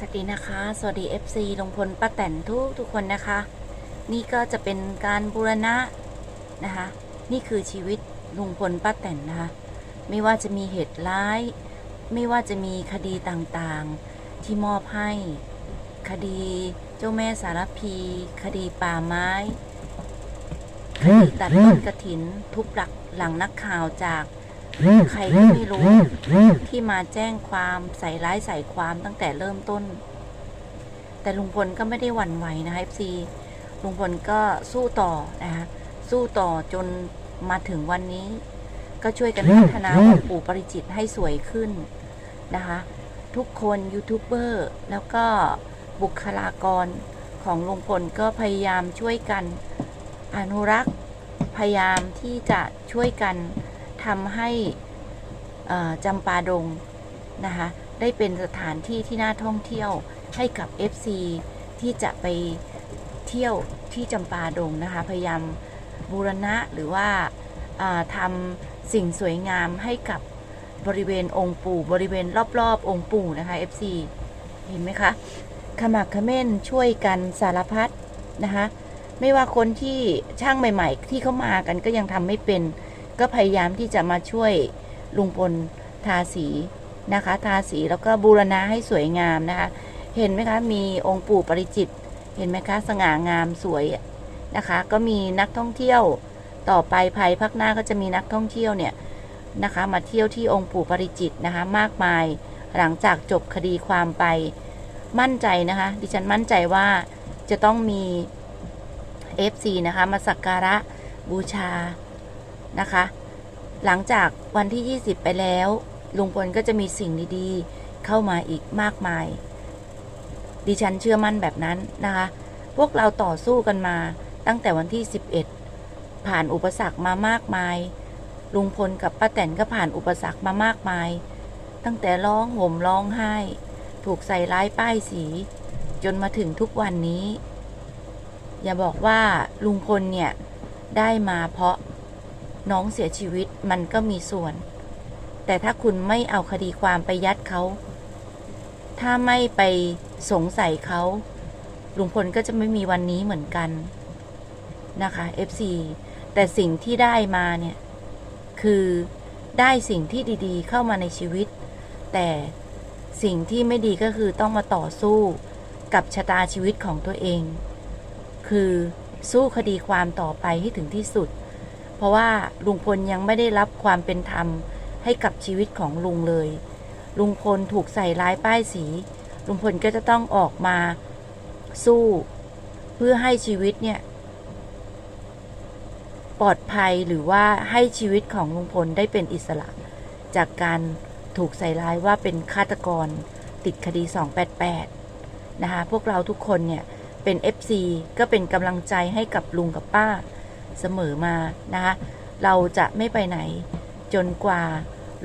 สวัสดีนะคะ สวัสดี FC ลุงพลป้าแตนทุกทุกคนนะคะ นี่ก็จะเป็นการบูรณะนะคะ นี่คือชีวิตลุงพลป้าแตนนะคะ ไม่ว่าจะมีเหตุร้าย ไม่ว่าจะมีคดีต่างๆ ที่มอบให้ คดีเจ้าแม่สารพี คดีป่าไม้คดีตัดต้นกระถิน ทุบหลักหลังนักข่าวจาก ใครก็ไม่รู้ที่มาแจ้งความใส่ร้ายใส่ความตั้งแต่เริ่มต้น แต่ลุงพลก็ไม่ได้หวั่นไหวนะคะ FC ลุงพลก็สู้ต่อนะคะสู้ต่อจนมาถึงวันนี้ ก็ช่วยกันพัฒนาองค์ปู่ปริจิตรให้สวยขึ้นนะคะ ทุกคนยูทูบเบอร์แล้วก็บุคลากรของลุงพลก็พยายามช่วยกันอนุรักษ์พยายามที่จะช่วยกัน ทำให้จำปาดงนะคะ ได้เป็นสถานที่ที่น่าท่องเที่ยวให้กับ FC ที่จะไปเที่ยวที่จำปาดงนะคะ พยายามบูรณะหรือว่าาทำสิ่งสวยงามให้กับบริเวณองค์ปู่บริเวณรอบๆ องค์ปู่นะคะ FC เห็นไหมคะขมักเขม้นช่วยกันสารพัดนะคะ ไม่ว่าคนที่ช่างใหม่ ๆ ที่เขามากันก็ยังทำไม่เป็น ก็พยายามที่จะมาช่วยลุงพลทาสีนะคะ ทาสีแล้วก็บูรณะให้สวยงามนะคะ เห็นไหมคะ มีองค์ปู่ปริจิต เห็นไหมคะ สง่างามสวยนะคะ ก็มีนักท่องเที่ยวต่อไปภายภาคหน้าก็จะมีนักท่องเที่ยวเนี่ยนะคะ มาเที่ยวที่องค์ปู่ปริจิตนะคะ มากมายหลังจากจบคดีความไปมั่นใจนะคะ ดิฉันมั่นใจว่าจะต้องมี FC นะคะ มาสักการะบูชา นะคะ หลังจากวันที่ 20 ไปแล้ว ลุงพลก็จะมีสิ่งดีๆ เข้ามาอีกมากมาย ดิฉันเชื่อมั่นแบบนั้นนะคะ พวกเราต่อสู้กันมาตั้งแต่วันที่ 11 ผ่านอุปสรรคมามากมาย ลุงพลกับป้าแตนก็ผ่านอุปสรรคมามากมาย ตั้งแต่ร้องห่มร้องไห้ ถูกใส่ร้ายป้ายสี จนมาถึงทุกวันนี้ อย่าบอกว่าลุงพลเนี่ยได้มาเพราะ น้องเสียชีวิตมันก็มีส่วน แต่ถ้าคุณไม่เอาคดีความไปยัดเขา ถ้าไม่ไปสงสัยเขาลุงพลก็จะไม่มีวันนี้เหมือนกันนะคะ FC แต่สิ่งที่ได้มาเนี่ย คือได้สิ่งที่ดีๆ เข้ามาในชีวิต แต่สิ่งที่ไม่ดีก็คือต้องมาต่อสู้กับชะตาชีวิตของตัวเอง คือสู้คดีความต่อไปให้ถึงที่สุด เพราะว่าลุงพลยังไม่ได้รับความเป็นธรรมให้กับชีวิตของลุงเลย ลุงพลถูกใส่ร้ายป้ายสี ลุงพลก็จะต้องออกมาสู้เพื่อให้ชีวิตเนี่ย ปลอดภัยหรือว่าให้ชีวิตของลุงพลได้เป็นอิสระ จากการถูกใส่ร้ายว่าเป็นฆาตกรติดคดี 288 นะคะ พวกเราทุกคนเนี่ยเป็น FC ก็เป็นกำลังใจให้กับลุงกับป้า เสมอมานะคะเราจะไม่ไปไหนจนกว่า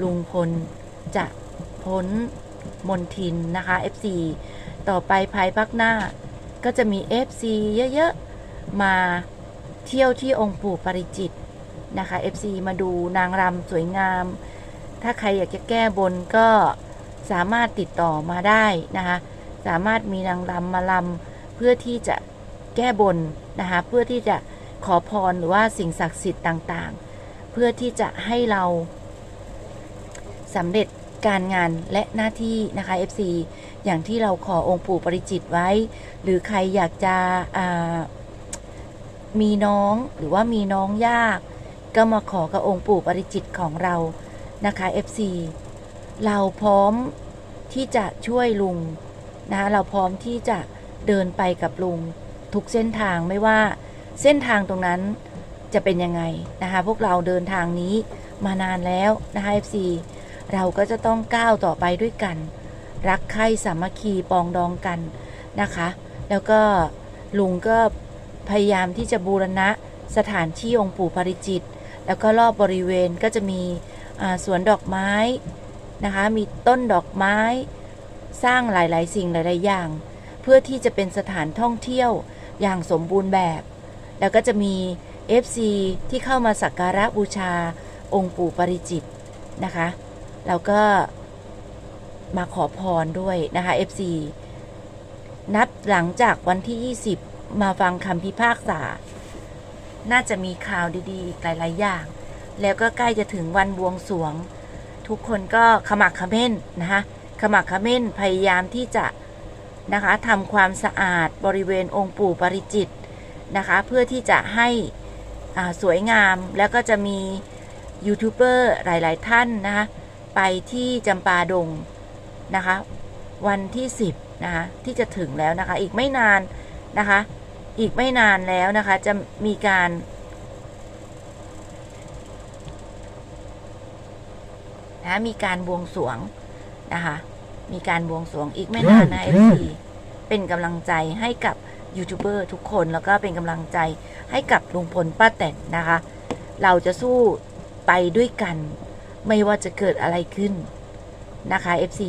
ลุงพลจะพ้นมนทินนะคะ FC ต่อไปภายภาคหน้า ก็จะมี FC เยอะๆ มาเที่ยวที่องค์ปู่ปริจิตนะคะ FC มาดูนางรำสวยงาม ถ้าใครอยากจะแก้บนก็สามารถติดต่อมาได้นะคะ สามารถมีนางรำมาลำเพื่อที่จะแก้บนนะคะ เพื่อที่จะ ขอพรหรือว่าสิ่งศักดิ์สิทธิ์ต่างๆ เพื่อที่จะให้เราสำเร็จการงานและหน้าที่นะคะ FC อย่างที่เราขอองค์ปู่ปริจิตไว้ หรือใครอยากจะมีน้องหรือว่ามีน้องยาก ก็มาขอกับองค์ปู่ปริจิตของเรานะคะ FC เราพร้อมที่จะช่วยลุงนะคะเราพร้อมที่จะเดินไปกับลุงทุกเส้นทางไม่ว่า เส้นทางตรงนั้นจะเป็นยังไงนะคะ พวกเราเดินทางนี้มานานแล้วนะคะ FC เราก็จะต้องก้าวต่อไปด้วยกัน รักใคร่สามัคคีปองดองกันนะคะ แล้วก็ลุงก็พยายามที่จะบูรณะสถานที่องค์ปู่ปาริจิต แล้วก็รอบบริเวณก็จะมีสวนดอกไม้นะคะ มีต้นดอกไม้ สร้างหลาย ๆ สิ่งหลาย ๆ อย่าง เพื่อที่จะเป็นสถานท่องเที่ยวอย่างสมบูรณ์แบบ แล้วก็จะมี FC ที่เข้ามาสักการะบูชาองค์ปู่ปริจิตนะคะแล้วก็มาขอพรด้วยนะคะ FC นับหลังจากวันที่ 20 มาฟังคำพิพากษา น่าจะมีข่าวดีๆ อีกหลาย ๆ อย่าง แล้วก็ใกล้จะถึงวันบวงสรวง ทุกคนก็ขมักเขม้นนะคะขมักเขม้นพยายามที่จะนะคะทำความสะอาดบริเวณองค์ปู่ปริจิตร นะคะ เพื่อที่จะให้อ่าสวยงามแล้วก็จะมียูทูบเบอร์หลาย ๆ ท่านนะคะไปที่จำปาดงนะคะวันที่ 10นะคะที่จะถึงแล้วนะคะ อีกไม่นานนะคะอีกไม่นานแล้วนะคะจะมีการนะมีการบวงสรวงนะคะมีการบวงสรวงอีกไม่นานนะเอฟซีเป็นกำลังใจให้กับ ยูทูบเบอร์ทุกคนแล้วก็เป็นกำลังใจให้กับลุงพลป้าแตนนะคะ เราจะสู้ไปด้วยกัน ไม่ว่าจะเกิดอะไรขึ้นนะคะ FC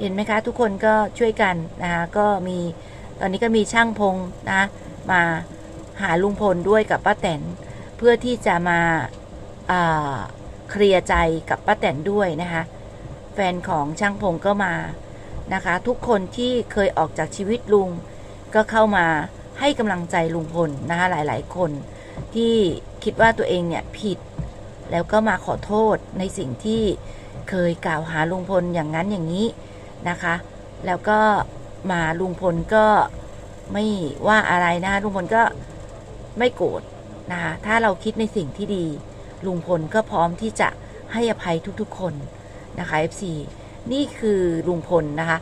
เห็นไหมคะ ทุกคนก็ช่วยกันนะคะก็มีตอนนี้ก็มีช่างพงนะมาหาลุงพลด้วยกับป้าแตนเพื่อที่จะมาเคลียร์ใจกับป้าแตนด้วยนะคะ แฟนของช่างพงก็มา นะคะ ทุกคนที่เคยออกจากชีวิตลุง ก็เข้ามาให้กำลังใจลุงพลนะคะหลาย ๆ คนที่คิดว่าตัวเองเนี่ยผิด แล้วก็มาขอโทษในสิ่งที่เคยกล่าวหาลุงพลอย่างนั้นอย่างนี้นะคะ แล้วก็มาลุงพลก็ไม่ว่าอะไรนะคะลุงพลก็ไม่โกรธนะคะถ้าเราคิดในสิ่งที่ดี ลุงพลก็พร้อมที่จะให้อภัยทุกๆคนนะคะ FC นี่คือลุงพลนะคะ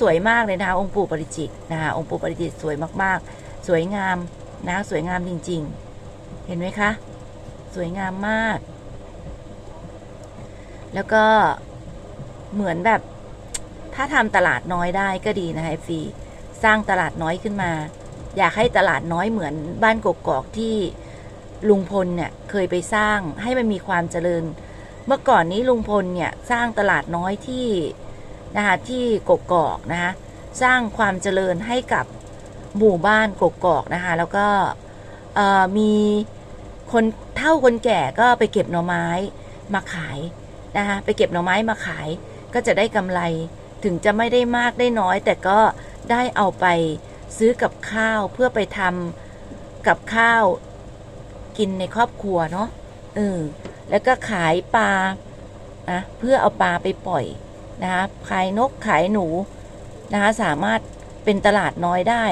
สวยมากเลยนะคะ องค์ปู่ปริจิตนะคะองค์ปู่ปริจิตสวยมากๆ สวยงามนะสวยงามจริง ๆ เห็นไหมคะ สวยงามมาก แล้วก็เหมือนแบบ ถ้าทำตลาดน้อยได้ก็ดีนะคะฟีสร้างตลาดน้อยขึ้นมา อยากให้ตลาดน้อยเหมือนบ้านกกอกที่ลุงพลเนี่ยเคยไปสร้างให้มันมีความเจริญเเมื่อก่อนนี้ลุงพลเนี่ยสร้างตลาดน้อยที่นะคะที่กกอกนะคะสร้างความเจริญให้กับหมู่บ้านกกอกนะคะแล้วก็มีคนเท่าคนแก่ก็ไปเก็บหน่อไม้มาขายนะคะไปเก็บหน่อไม้มาขาย ก็จะได้กำไรถึงจะไม่ได้มากได้น้อย แต่ก็ได้เอาไปซื้อกับข้าวเพื่อไปทำกับข้าวกินในครอบครัวเนาะเออ แล้วก็ขายปลานะเพื่อเอาปลาไปปล่อยนะคะขายนกขายหนูนะคะสามารถเป็นตลาดน้อยได้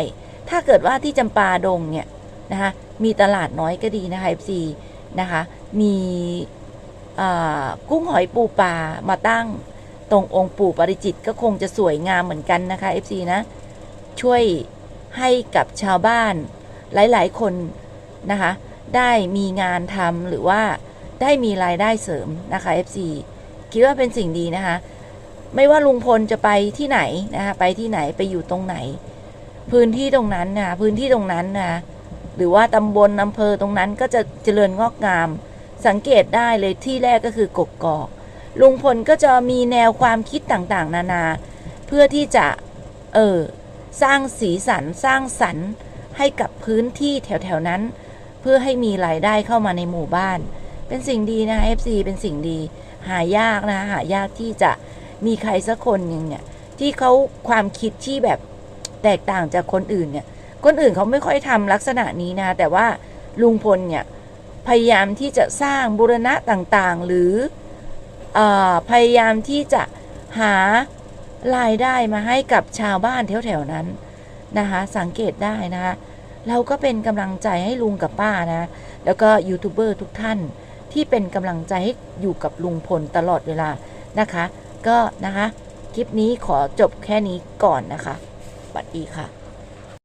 ถ้าเกิดว่าที่จำปาดงเนี่ยนะคะมีตลาดน้อยก็ดีนะคะ FC นะคะมีกุ้งหอยปูปลามาตั้งตรงองค์ปู่ปริจิตก็คงจะสวยงามเหมือนกันนะคะ FC นะช่วยให้กับชาวบ้านหลาย ๆ คนนะคะได้มีงานทำหรือว่า ได้มีรายได้เสริมนะคะ FC คิดว่าเป็นสิ่งดีนะคะ ไม่ว่าลุงพลจะไปที่ไหนนะคะไปที่ไหนไปอยู่ตรงไหน พื้นที่ตรงนั้นนะพื้นที่ตรงนั้นนะหรือว่าตำบลอำเภอตรงนั้นก็จะเจริญงอกงาม สังเกตได้เลยที่แรกก็คือกกอกลุงพลก็จะมีแนวความคิดต่างๆ นานา เพื่อที่จะ เออสร้างสีสันสร้างสรรค์ให้กับพื้นที่แถวๆนั้น เพื่อให้มีรายได้เข้ามาในหมู่บ้าน เป็นสิ่งดีนะ FC เป็นสิ่งดี หายากนะหายากที่จะมีใครสักคนหนึ่งเนี่ย ที่เขาความคิดที่แบบแตกต่างจากคนอื่นเนี่ย คนอื่นเขาไม่ค่อยทำลักษณะนี้นะ แต่ว่าลุงพลเนี่ย พยายามที่จะสร้างบูรณะต่างๆ หรืออพยายามที่จะหารายได้มาให้กับชาวบ้านแถวๆนั้นนะคะ สังเกตได้นะคะเราก็เป็นกำลังใจให้ลุงกับป้านะ แล้วก็ยูทูบเบอร์ทุกท่าน ที่เป็นกำลังใจให้อยู่กับลุงพลตลอดเวลานะคะ ก็นะคะ คลิปนี้ขอจบแค่นี้ก่อนนะคะสวัสดีค่ะ